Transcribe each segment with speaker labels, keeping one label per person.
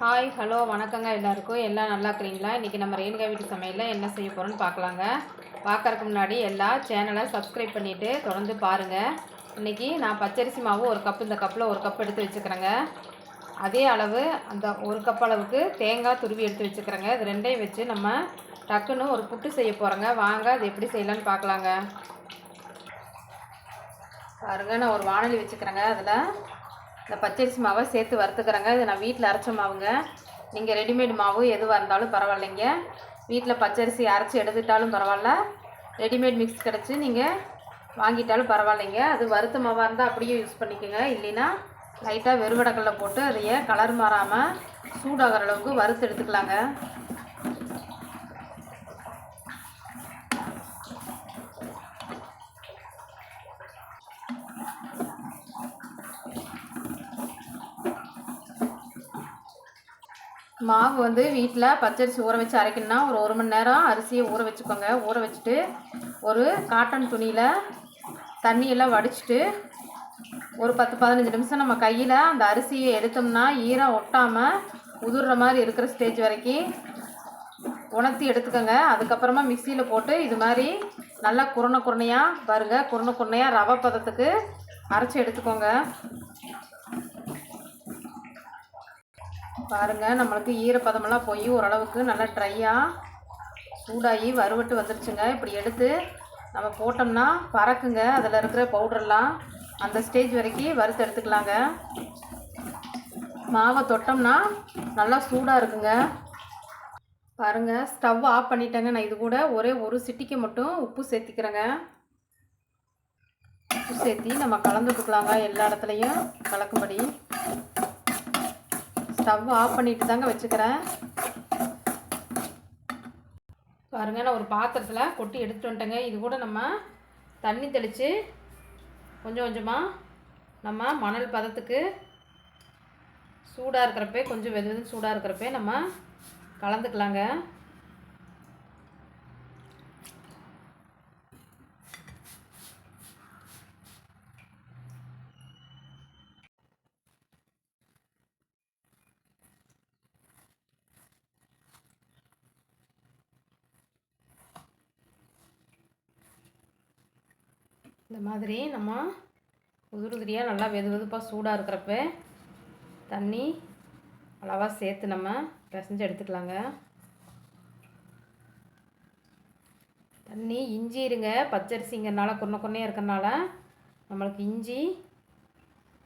Speaker 1: Hi hello வணக்கங்க எல்லாருக்கும். எல்லாம் நல்லா இருக்கிறீங்களா? இன்றைக்கி நம்ம ரேணுகா வீட்டு சமையலில் என்ன செய்ய போகிறோன்னு பார்க்கலாங்க. பார்க்குறக்கு முன்னாடி எல்லா சேனலை சப்ஸ்கிரைப் பண்ணிவிட்டு தொடர்ந்து பாருங்கள் இன்றைக்கி நான் பச்சரிசி மாவு ஒரு கப் இந்த கப்பில் ஒரு கப் எடுத்து வச்சுக்கிறேங்க. அதே அளவு அந்த ஒரு கப் அளவுக்கு தேங்காய் துருவி எடுத்து வச்சுக்கிறேங்க. இது ரெண்டையும் வச்சு நம்ம டக்குன்னு ஒரு புட்டு செய்ய போகிறோங்க வாங்க அது எப்படி செய்யலான்னு பார்க்கலாங்க. பாருங்க நான் ஒரு வானொலி வச்சுக்கிறேங்க. அதில் இந்த பச்சரிசி மாவை சேர்த்து வறுத்துக்கிறேங்க. இது நான் வீட்டில் அரைச்ச மாவுங்க. நீங்கள் ரெடிமேட் மாவு எதுவாக இருந்தாலும் பரவாயில்லைங்க. வீட்டில் பச்சரிசி அரைச்சி எடுத்துட்டாலும் பரவாயில்ல. ரெடிமேட் மிக்ஸ் கிடச்சி நீங்கள் வாங்கிட்டாலும் பரவாயில்லைங்க. அது வறுத்த மாவாக இருந்தால் அப்படியே யூஸ் பண்ணிக்கோங்க. இல்லைன்னா லைட்டாக வெறுவடக்கல்ல போட்டு அதைய கலர் மாறாமல் சூடாகிற அளவுக்கு வறுத்து எடுத்துக்கலாங்க. மாவு வந்து வீட்டில் பச்சரிசி ஊற வச்சு அரைக்கணும்னா ஒரு ஒரு மணி நேரம் அரிசியை ஊற வச்சுக்கோங்க. ஊற வச்சுட்டு ஒரு காட்டன் துணியில் தண்ணியெல்லாம் வடிச்சிட்டு ஒரு பத்து பதினஞ்சு நிமிஷம் நம்ம கையில் அந்த அரிசியை எடுத்தோம்னா ஈரம் ஒட்டாமல் உதிர்ற மாதிரி இருக்கிற ஸ்டேஜ் வரைக்கும் உணர்த்தி எடுத்துக்கோங்க. அதுக்கப்புறமா மிக்சியில் போட்டு இது மாதிரி நல்லா குரண குரணையாக பாருங்கள் குருணை குரணையாக ரவை பதத்துக்கு அரைச்சி எடுத்துக்கோங்க. பாருங்கள் நம்மளுக்கு ஈரப்பதமெல்லாம் போய் ஓரளவுக்கு நல்லா ட்ரையாக சூடாகி வறுவட்டு வந்துருச்சுங்க. இப்படி எடுத்து நம்ம போட்டோம்னா பறக்குங்க. அதில் இருக்கிற பவுடர்லாம் அந்த ஸ்டேஜ் வரைக்கும் வறுத்து எடுத்துக்கலாங்க. மாவை தொட்டோம்னா நல்லா சூடாக இருக்குங்க. பாருங்கள் ஸ்டவ் ஆஃப் பண்ணிட்டேங்க. நான் இது கூட ஒரே ஒரு சிட்டிக்கு மட்டும் உப்பு சேர்த்திக்கிறேங்க. உப்பு சேர்த்தி நம்ம கலந்துட்டுக்கலாங்க எல்லா இடத்துலையும் கலக்கும்படி. ஸ்டவ் ஆஃப் பண்ணிட்டு தாங்க வச்சுக்கிறேன். பாருங்கள் நான் ஒரு பாத்திரத்தில் கொட்டி எடுத்துட்டு வந்துட்டேங்க. இது கூட நம்ம தண்ணி தெளித்து கொஞ்சம் கொஞ்சமாக நம்ம மணல் பதத்துக்கு சூடாக இருக்கிறப்ப கொஞ்சம் வெது வெதுன்னு சூடாக இருக்கிறப்ப நம்ம கலந்துக்கலாங்க. இந்த மாதிரி நம்ம உதிரி உதிரியாக நல்லா வெது வெதுப்பாக சூடாக இருக்கிறப்ப தண்ணி அளவாக சேர்த்து நம்ம பிசைஞ்சு எடுத்துக்கலாங்க. தண்ணி இஞ்சி இருங்க. பச்சரிசிங்கிறனால குன்ன கொன்னே இருக்கிறனால நம்மளுக்கு இஞ்சி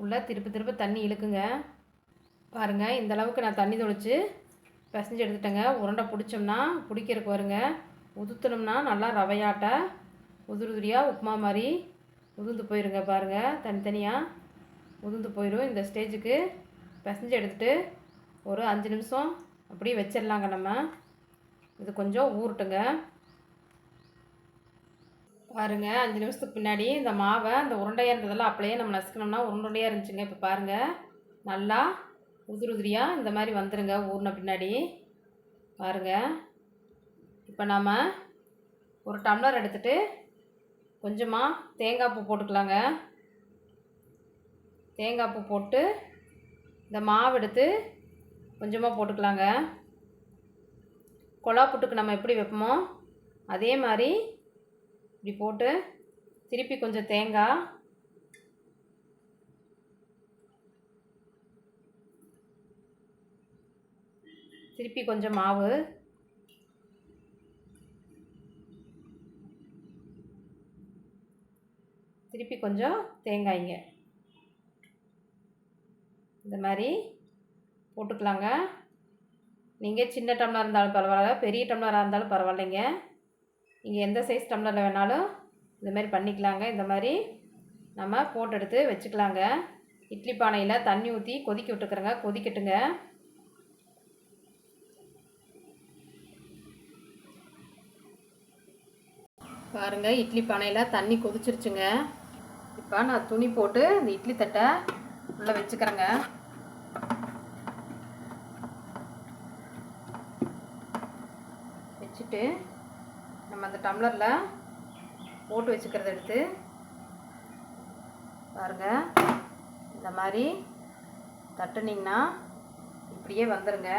Speaker 1: உள்ளே திருப்பி திருப்பி தண்ணி இழுக்குங்க. பாருங்கள் இந்த அளவுக்கு நான் தண்ணி தொளிச்சு பிசைஞ்சு எடுத்துட்டேங்க. உருண்டை பிடிச்சோம்னா பிடிக்கிறதுக்கு வருங்க. உதுத்துனோம்னா நல்லா ரவையாட்ட உதிரி உதிரியாக உப்புமா மாதிரி உதிர்ந்து போயிருங்க பாருங்கள் தனித்தனியாக உதிர்ந்து போயிடும் இந்த ஸ்டேஜுக்கு பிசைஞ்சு எடுத்துகிட்டு ஒரு அஞ்சு நிமிஷம் அப்படியே வச்சிடலாங்க நம்ம. இது கொஞ்சம் ஊறட்டுங்க பாருங்க அஞ்சு நிமிஷத்துக்கு பின்னாடி இந்த மாவை இந்த உருண்டையாக இருந்ததெல்லாம் அப்படியே நம்ம நசுக்கணும்னா உருண்டையாக இருந்துச்சுங்க இப்போ பாருங்கள் நல்லா உதிரி உதிரியாக இந்த மாதிரி வந்துடுங்க ஊறின பின்னாடி. பாருங்கள் இப்போ நாம் ஒரு டம்ளர் எடுத்துகிட்டு கொஞ்சமாக தேங்காய் பூ போட்டுக்கலாங்க. தேங்காய் பூ போட்டு இந்த மாவு எடுத்து கொஞ்சமாக போட்டுக்கலாங்க. கொலா புட்டுக்கு நம்ம எப்படி வைப்போமோ அதே மாதிரி இப்படி போட்டு திருப்பி கொஞ்சம் தேங்காய் திருப்பி கொஞ்சம் மாவு திருப்பி கொஞ்சம் தேங்காய்ங்க. இந்த மாதிரி போட்டுக்கலாங்க. நீங்கள் சின்ன டம்ளர் இருந்தாலும் பரவாயில்ல பெரிய டம்ளராக இருந்தாலும் பரவாயில்லைங்க. நீங்கள் எந்த சைஸ் டம்ளரில் வேணாலும் இந்த மாதிரி பண்ணிக்கலாங்க. இந்த மாதிரி நம்ம போட்டு எடுத்து வச்சுக்கலாங்க. இட்லி பானையில் தண்ணி ஊற்றி கொதிக்க விட்டுக்கிறேங்க. கொதிக்கட்டுங்க. பாருங்கள் இட்லி பானையில் தண்ணி கொதிச்சிருச்சுங்க. இப்போ நான் துணி போட்டு இந்த இட்லி தட்டை உள்ளே வச்சுக்கிறேங்க. வச்சுட்டு நம்ம அந்த டம்ளரில் போட்டு வச்சுக்கிறத எடுத்து பாருங்கள் இந்த மாதிரி தட்டுனீங்கன்னா இப்படியே வந்துடுங்க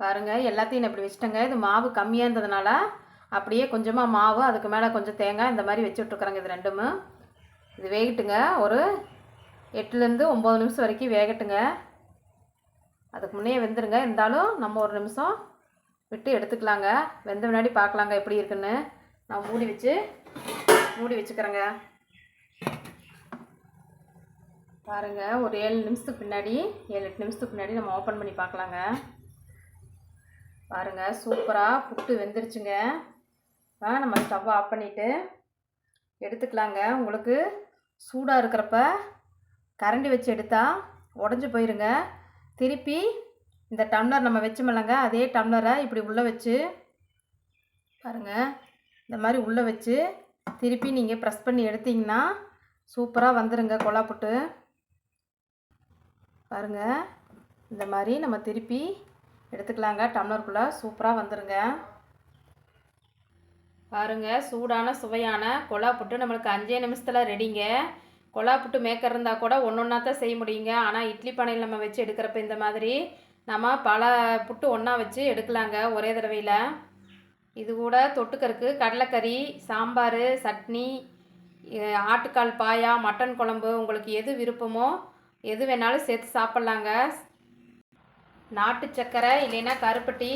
Speaker 1: பாருங்க எல்லாத்தையும் நான் இப்படி வச்சுட்டேங்க. இது மாவு கம்மியாக இருந்ததுனால அப்படியே கொஞ்சமாக மாவு அதுக்கு மேலே கொஞ்சம் தேங்காய் இந்த மாதிரி வச்சு விட்ருக்குறேங்க இது ரெண்டும். இது வேகட்டுங்க. ஒரு எட்டுலேருந்து ஒம்பது நிமிஷம் வரைக்கும் வேகட்டுங்க. அதுக்கு முன்னே வெந்துருங்க. இருந்தாலும் நம்ம ஒரு நிமிஷம் விட்டு எடுத்துக்கலாங்க. வெந்த முன்னாடி பார்க்கலாங்க எப்படி இருக்குன்னு. நான் மூடி வச்சு மூடி வச்சுக்கிறேங்க. பாருங்க ஒரு ஏழு நிமிஷத்துக்கு பின்னாடி ஏழு எட்டு நிமிஷத்துக்கு பின்னாடி நம்ம ஓப்பன் பண்ணி பார்க்கலாங்க. பாருங்க சூப்பராக புட்டு வெந்துருச்சுங்க. ஆ நம்ம ஸ்டவ் ஆஃப் பண்ணிவிட்டு எடுத்துக்கலாங்க. உங்களுக்கு சூடாக இருக்கிறப்ப கரண்டி வச்சு எடுத்தால் உடஞ்சி போயிருங்க. திருப்பி இந்த டம்ளர் நம்ம வச்சோமில்லங்க அதே டம்ளரை இப்படி உள்ளே வச்சு பாருங்கள் இந்த மாதிரி உள்ளே வச்சு திருப்பி நீங்கள் ப்ரெஸ் பண்ணி எடுத்தீங்கன்னா சூப்பராக வந்துடுங்க கொலா புட்டு. பாருங்கள் இந்த மாதிரி நம்ம திருப்பி எடுத்துக்கலாங்க. டம்ளருக்குள்ளே சூப்பராக வந்துடுங்க பாருங்க சூடான சுவையான கொலா புட்டு நம்மளுக்கு அஞ்சே நிமிஷத்தில் ரெடிங்க. கொலா புட்டு மேக்கர் இருந்தால் கூட ஒன்று ஒன்றா தான் செய்ய முடியுங்க. ஆனால் இட்லி பானையில் நம்ம வச்சு எடுக்கிறப்ப இந்த மாதிரி நம்ம பல புட்டு ஒன்றா வச்சு எடுக்கலாங்க ஒரே தடவையில். இது கூட தொட்டுக்கறக்கு கடலைக்கறி சாம்பார் சட்னி ஆட்டுக்கால் பாயா மட்டன் குழம்பு உங்களுக்கு எது விருப்பமோ எது வேணாலும் சேர்த்து சாப்பிட்லாங்க. நாட்டு சக்கரை இல்லைன்னா கருப்பட்டி.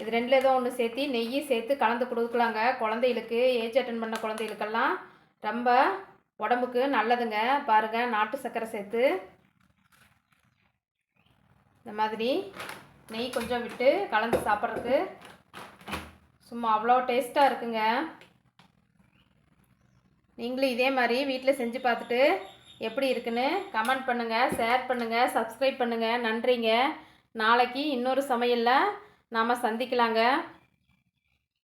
Speaker 1: இது ரெண்டில் ஏதோ ஒன்று சேர்த்து நெய்யும் சேர்த்து கலந்து கொடுக்கலாங்க. குழந்தைகளுக்கு ஏஜ் அட்டன் பண்ண குழந்தைகளுக்கெல்லாம் ரொம்ப உடம்புக்கு நல்லதுங்க. பாருங்கள் நாட்டு சக்கரை சேர்த்து. இந்த மாதிரி நெய் கொஞ்சம் விட்டு கலந்து சாப்பிட்றதுக்கு சும்மா அவ்வளோ டேஸ்ட்டாக இருக்குங்க. நீங்களும் இதே மாதிரி வீட்டில் செஞ்சு பார்த்துட்டு எப்படி இருக்குன்னு கமெண்ட் பண்ணுங்கள் ஷேர் பண்ணுங்கள் சப்ஸ்கிரைப் பண்ணுங்கள் நன்றிங்க. நாளைக்கு இன்னொரு சமையலில் நாம் சந்திக்கலாங்க.